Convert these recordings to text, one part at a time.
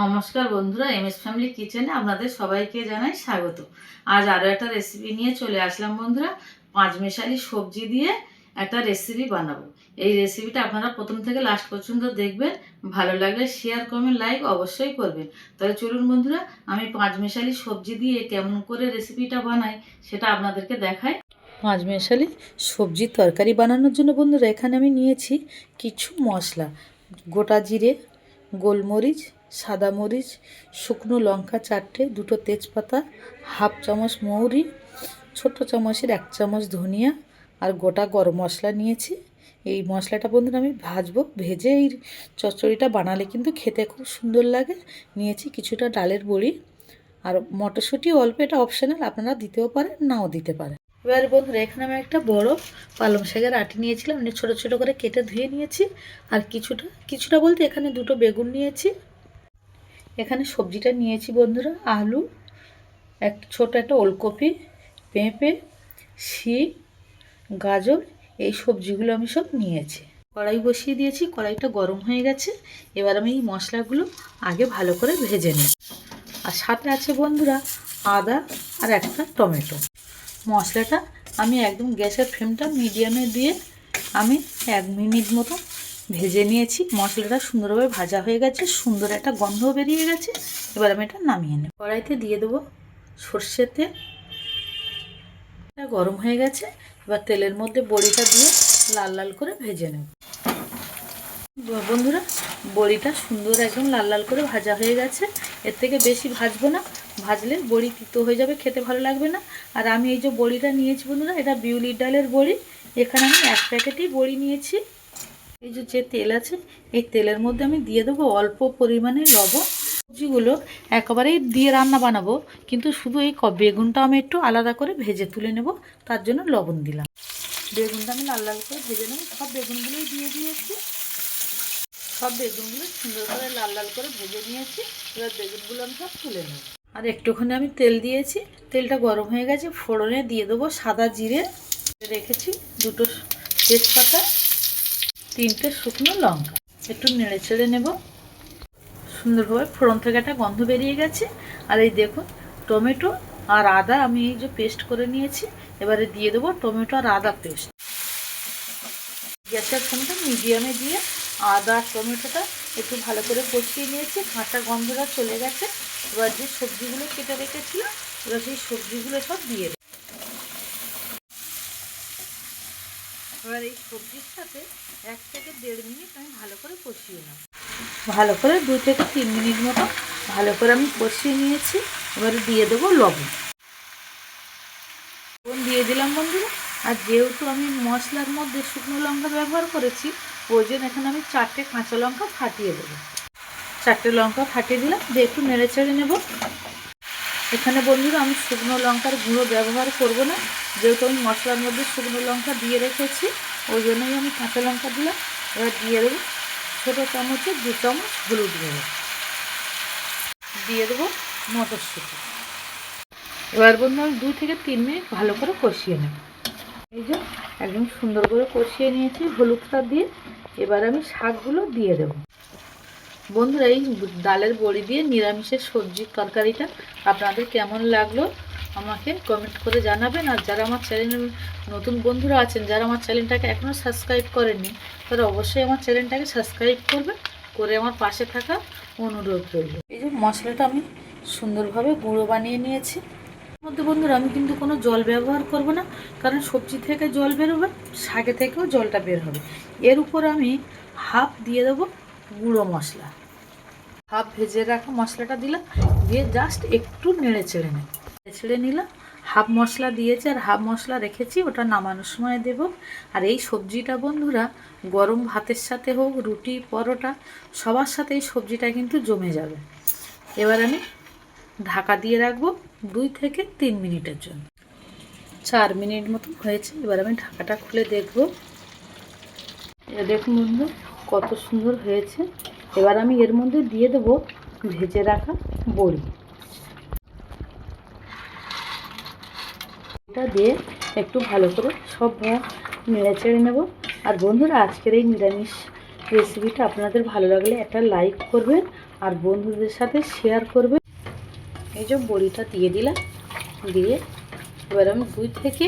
নমস্কার বন্ধুরা M S family কিচেনে আপনাদের সবাইকে জানাই স্বাগত। আজ আরও একটা রেসিপি নিয়ে চলে আসলাম বন্ধুরা, পাঁচমেশালি সবজি দিয়ে একটা রেসিপি বানাবো। এই রেসিপিটা আপনারা প্রথম থেকে লাস্ট পর্যন্ত দেখবেন, ভালো লাগলে শেয়ার কমেন্ট লাইক অবশ্যই করবেন। তাহলে চলুন বন্ধুরা, আমি পাঁচমেশালি সবজি দিয়ে কেমন করে রেসিপিটা বানাই সেটা আপনাদেরকে দেখাই। পাঁচ মেশালি সবজির তরকারি বানানোর জন্য বন্ধুরা, এখানে আমি নিয়েছি কিছু মশলা, গোটা জিরে, গোলমরিচ সাদা মরিচ, শুকনো লঙ্কা চারটে, দুটো তেজপাতা, হাফ চামচ মৌরি, ছোট চামচের এক চামচ ধনিয়া আর গোটা গরম মশলা নিয়েছি। এই মশলাটা বন্ধুরা আমি ভাজবো, ভেজে এই চচ্চড়িটা বানালে কিন্তু খেতে খুব সুন্দর লাগে। নিয়েছি কিছুটা ডালের বড়ি আর মটরশুঁটি, অল্প এটা অপশনাল আপনারা দিতেও পারেন, নাও দিতে পারেন। এবার বন্ধুরা, এখানে আমি একটা বড় পালং শাকের আটি নিয়েছিলাম, নিয়ে ছোটো ছোটো করে কেটে ধুয়ে নিয়েছি। আর কিছুটা কিছুটা বলতে এখানে দুটো বেগুন নিয়েছি। এখানে সবজিটা নিয়েছি বন্ধুরা, আলু, এক ছোট একটা ওলকপি, পেঁপে, শিম, গাজর, এই সবজিগুলো আমি সব নিয়েছি। কড়াই বসিয়ে দিয়েছি, কড়াইটা গরম হয়ে গেছে। এবার আমি এই মশলাগুলো আগে ভালো করে ভেজে নিই আর সাথে আছে বন্ধুরা আদা আর একটা টমেটো। মশলাটা আমি একদম গ্যাসের ফ্লেমটা মিডিয়ামে দিয়ে আমি এক মিনিট মতো ভেজে নিয়েছি। মশলাটা সুন্দরভাবে ভাজা হয়ে গেছে। সুন্দর একটা গন্ধ বেরিয়ে গেছে। এবার আমি এটা নামিয়ে নেব। কড়াইতে দিয়ে দেবো সর্ষের তেল। গরম হয়ে গেছে। এবার তেলের মধ্যে বড়িটা দিয়ে লাল লাল করে ভেজে নেব। বন্ধুরা, বড়িটা সুন্দর একদম লাল লাল করে ভাজা হয়ে গেছে। এর থেকে বেশি ভাজবো না। ভাজলে বড়ি তিতো হয়ে যাবে, খেতে ভালো লাগবে না। আর আমি এই যে বড়িটা নিয়েছি বন্ধুরা, এটা বিউলির ডালের বড়ি। এখানে আমি এক প্যাকেটই বড়ি নিয়েছি। এই যে যে তেল আছে, এই তেলের মধ্যে আমি দিয়ে দেবো অল্প পরিমাণে লবণ। সবজিগুলো একেবারেই দিয়ে রান্না বানাবো, কিন্তু শুধু এই বেগুনটা আমি একটু আলাদা করে ভেজে তুলে নেব, তার জন্য লবণ দিলাম। বেগুনটা আমি লাল লাল করে ভেজে নেব, সব বেগুনগুলোই দিয়ে দিয়েছি। সব বেগুনগুলো সুন্দর করে লাল লাল করে ভেজে নিয়েছি, এবার বেগুনগুলো আমি সব তুলে নেব। আর একটুখানি আমি তেল দিয়েছি, তেলটা গরম হয়ে গেছে, ফোড়নে দিয়ে দেবো সাদা জিরে। রেখেছি দুটো তেজপাতা তিনটে শুকনো লঙ্কা। একটু নেড়ে ছেড়ে নেব। সুন্দরভাবে ফোড়ন থেকে একটা গন্ধ বেরিয়ে গেছে। আর এই দেখুন, টমেটো আর আদা আমি এই যে পেস্ট করে নিয়েছি, এবারে দিয়ে দেবো টমেটো আর আদা পেস্ট। গ্যাসের ফোনটা মিডিয়ামে দিয়ে আদা আর টমেটোটা একটু ভালো করে কষিয়ে নিয়েছি। কাঁচা গন্ধটা চলে গেছে। এবার যে সবজিগুলো কেটে রেখেছিলাম, এবার সেই সবজিগুলো সব দিয়ে এবার এই সবজির সাথে এক থেকে দেড় মিনিট আমি ভালো করে কষিয়ে নেব। ভালো করে দু থেকে তিন মিনিট মতো ভালো করে আমি কষিয়ে নিয়েছি। এবারে দিয়ে দেবো লবণ। লবণ দিয়ে দিলাম বন্ধুরা। আর যেহেতু আমি মশলার মধ্যে শুকনো লঙ্কা ব্যবহার করেছি, ওই জন্য এখানে আমি চারটে কাঁচা লঙ্কা ফাটিয়ে দেবো। চারটে লঙ্কা ফাটিয়ে দিলাম, দিয়ে একটু নেড়ে চেড়ে নেব। এখানে বন্ধুরা আমি শুকনো লঙ্কার গুঁড়ো ব্যবহার করব না, যেহেতু আমি মশলার মধ্যে শুকনো লঙ্কা দিয়ে রেখেছি, ওই জন্যই আমি কাঁচা লঙ্কা দিলাম। এবার দিয়ে দেবো ছোটো চামচে দু চামচ হলুদ গুঁড়ো। দিয়ে দেবো মটরশুঁটি। এবার বন্ধু আমি দুই থেকে তিন মিনিট ভালো করে কষিয়ে নেব। এই যে একদম সুন্দর করে কষিয়ে নিয়েছি হলুদটা দিয়ে, এবার আমি শাকগুলো দিয়ে দেবো। বন্ধুরা, এই ডালের বড়ি দিয়ে নিরামিষের সবজির তরকারিটা আপনাদের কেমন লাগল আমাকে কমেন্ট করে জানাবেন। আর যারা আমার চ্যানেল নতুন বন্ধুরা আছেন, যারা আমার চ্যানেলটাকে এখনও সাবস্ক্রাইব করেননি, তারা অবশ্যই আমার চ্যানেলটাকে সাবস্ক্রাইব করবে করে আমার পাশে থাকা অনুরোধ রইল। এই যে মশলাটা আমি সুন্দরভাবে গুঁড়ো বানিয়ে নিয়েছি। মধ্যে বন্ধুরা, আমি কিন্তু কোনো জল ব্যবহার করব না, কারণ সবজি থেকে জল বেরোবে, শাকে থেকেও জলটা বের হবে। এর উপর আমি হাফ দিয়ে দেবো গুঁড়ো মশলা। হাফ ভেজে রাখা মশলাটা দিলাম, দিয়ে জাস্ট একটু নেড়ে চেড়ে নেব নেড়ে ছেড়ে নিলাম, হাফ মশলা দিয়েছি আর হাফ মশলা রেখেছি, ওটা নামানোর সময় দেব। আর এই সবজিটা বন্ধুরা, গরম ভাতের সাথে হোক, রুটি, পরোটা, সবার সাথে এই সবজিটা কিন্তু জমে যাবে। এবার আমি ঢাকা দিয়ে রাখব দুই থেকে তিন মিনিটের জন্য। চার মিনিট মতো হয়েছে, এবার আমি ঢাকাটা খুলে দেখব। দেখুন বন্ধু কত সুন্দর হয়েছে। এবার আমি এর মধ্যে দিয়ে দেবো ভেজে রাখা বড়ি। এটা দিয়ে একটু ভালো করে সব নেড়ে চেড়ে নেব। আর বন্ধুরা, আজকের এই নিরামিষ রেসিপিটা আপনাদের ভালো লাগলে একটা লাইক করবেন আর বন্ধুদের সাথে শেয়ার করবে এই যে বড়িটা দিয়ে দিলাম, দিয়ে এবার আমি দুই থেকে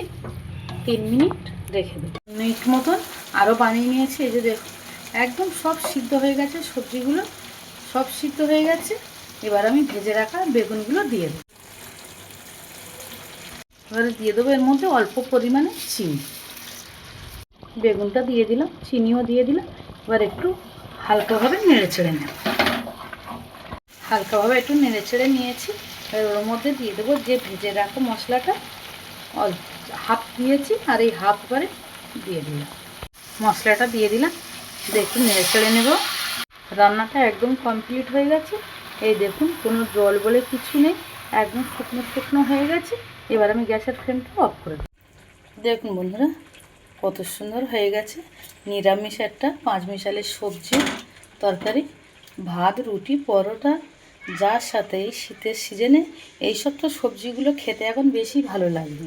তিন মিনিট রেখে দেবো। মিনিট মতন আরও বানিয়ে নিয়েছি। এই যে দেখো একদম সব সিদ্ধ হয়ে গেছে, সবজিগুলো সব সিদ্ধ হয়ে গেছে। এবার আমি ভেজে রাখা বেগুনগুলো দিয়ে দেবো। এবারে দিয়ে দেবো এর মধ্যে অল্প পরিমাণে চিনি। বেগুনটা দিয়ে দিলাম, চিনিও দিয়ে দিলাম। এবার একটু হালকাভাবে নেড়ে চেড়ে নেব। হালকাভাবে একটু নেড়ে ছেড়ে নিয়েছি। এবার ওর মধ্যে দিয়ে দেবো যে ভেজে রাখা মশলাটা অল্প হাফ দিয়েছি আর এই হাফ করে দিয়ে দিলাম। মশলাটা দিয়ে দিলাম। একটু নেড়ে চেড়ে নেব। রান্নাটা একদম কমপ্লিট হয়ে গেছে। এই দেখুন, কোনো জল বলে কিছু নেই। একদম শুকনো শুকনো হয়ে গেছে। এবার আমি গ্যাসের ফ্লেমটা অফ করে দেব। দেখুন বন্ধুরা, কত সুন্দর হয়ে গেছে। নিরামিষ একটা পাঁচ মিশালের সবজি, তরকারি, ভাত, রুটি, পরোটা, যার সাথে এই শীতের সিজনে এইসব তো সবজিগুলো খেতে এখন বেশি ভালো লাগবে